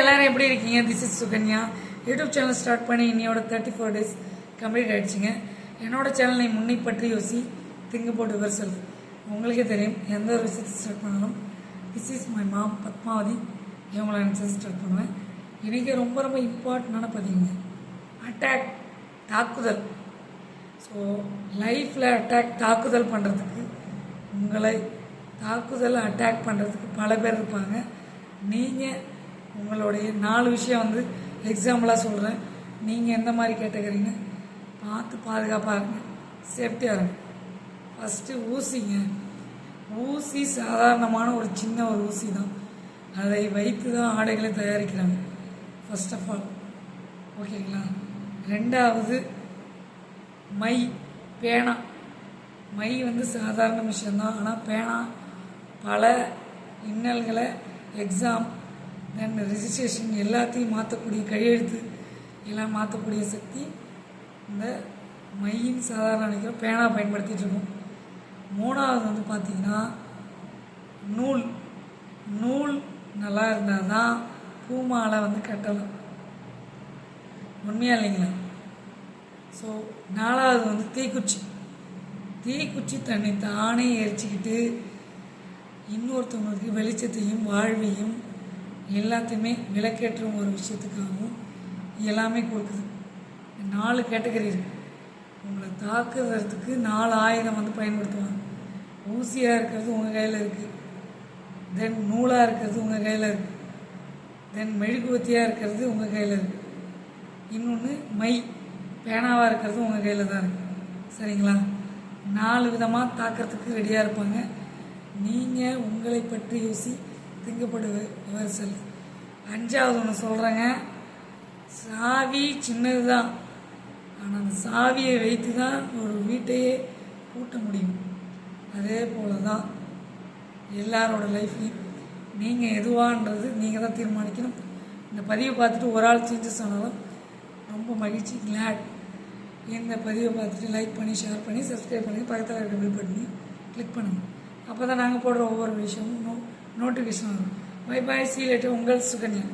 எல்லாரும் எப்படி இருக்கீங்க? This is Sukanya. YouTube channel start பண்ணி இன்னையோட தேர்ட்டி ஃபோர் டேஸ் கம்ப்ளீட் ஆகிடுச்சிங்க என்னோட சேனலை முன்னை பற்றி யோசி திங்க் போட்டு யுவர் செல்ஃப் உங்களுக்கே தெரியும் எந்த ஒரு விஷயத்தை ஸ்டார்ட் பண்ணாலும் this is my mom Padmavathi. இவங்களை நினச்சி ஸ்டார்ட் பண்ணுவேன். இன்றைக்கி ரொம்ப ரொம்ப இம்பார்ட்டண்டான பதிவுங்க. அட்டாக் தாக்குதல். ஸோ லைஃப்பில் அட்டாக் தாக்குதல் பண்ணுறதுக்கு உங்களை தாக்குதல் அட்டாக் பண்ணுறதுக்கு பல பேர் இருப்பாங்க. நீங்கள் உங்களுடைய நாலு விஷயம் வந்து எக்ஸாம்பிளாக சொல்கிறேன் நீங்கள் எந்த மாதிரி கேட்டகரின்னு பார்த்து பாதுகாப்பாக இருங்க. சேஃப்டியாக இருங்க. ஃபஸ்ட்டு ஊசிங்க. ஊசி சாதாரணமான ஒரு சின்ன ஒரு ஊசி தான். அதை வைத்து தான் ஆடைகளை தயாரிக்கிறாங்க. ஃபர்ஸ்ட் ஆஃப் ஆல் ஓகேங்களா? ரெண்டாவது மை பேனா. மை வந்து சாதாரண விஷயந்தான் ஆனால் பேனா பல இன்னல்களை எக்ஸாம் தென் ரிஜிஸ்ட்ரேஷன் எல்லாத்தையும் மாற்றக்கூடிய கையெழுத்து எல்லாம் மாற்றக்கூடிய சக்தி இந்த மையின் சாதாரண நினைக்கிற பேனா பயன்படுத்திகிட்ருக்கோம் மூணாவது வந்து பார்த்திங்கன்னா நூல். நூல் நல்லா இருந்தால் தான் பூமாலை வந்து கட்டலாம். உண்மையாக இல்லைங்களா? ஸோ நாலாவது வந்து தீக்குச்சி. தீக்குச்சி தன்னை தானே எரிச்சிக்கிட்டு இன்னொருத்தவங்களுக்கு வெளிச்சத்தையும் வாழ்வையும் எல்லாத்தையுமே விளக்கேற்றும் ஒரு விஷயத்துக்காகவும் எல்லாமே கொடுக்குது. நாலு கேட்டகரி இருக்கு. உங்களை தாக்குறதுக்கு நாலு ஆயுதம் வந்து பயன்படுத்துவாங்க. ஊசியாக இருக்கிறது உங்கள் கையில் இருக்குது தென் நூலாக இருக்கிறது உங்கள் கையில் இருக்குது தென் மெழுகுவத்தியாக இருக்கிறது உங்கள் கையில் இருக்குது இன்னொன்று மை பேனாவாக இருக்கிறது உங்கள் கையில் தான் இருக்குது சரிங்களா? நாலு விதமாக தாக்கிறதுக்கு ரெடியாக இருப்பாங்க. நீங்கள் உங்களை பற்றி யோசி திங்கப்படுவர் செல்ஃப் அஞ்சாவது ஒன்று சொல்கிறேங்க சாவி சின்னது தான் ஆனால் அந்த சாவியை வைத்து தான் ஒரு வீட்டையே பூட்ட முடியும். அதே போல தான் எல்லாரோட லைஃப்லையும் நீங்கள் எதுவான்றது நீங்கள் தான் தீர்மானிக்கணும். இந்த பதிவை பார்த்துட்டு ஒரு ஆள் சேஞ்சஸ் ஆனாலும் ரொம்ப மகிழ்ச்சி கிளாட் இந்த பதிவை பார்த்துட்டு லைக் பண்ணி ஷேர் பண்ணி சப்ஸ்கிரைப் பண்ணி பக்கத்தில் இருக்க பில் பண்ணி கிளிக் பண்ணுங்கள் அப்போ தான் நாங்கள் போடுற ஒவ்வொரு விஷயமும் நோட்டிஃபிகேஷன் வரும் பை பாய் சீ லேட்டர் உங்கள் சுகன்யன்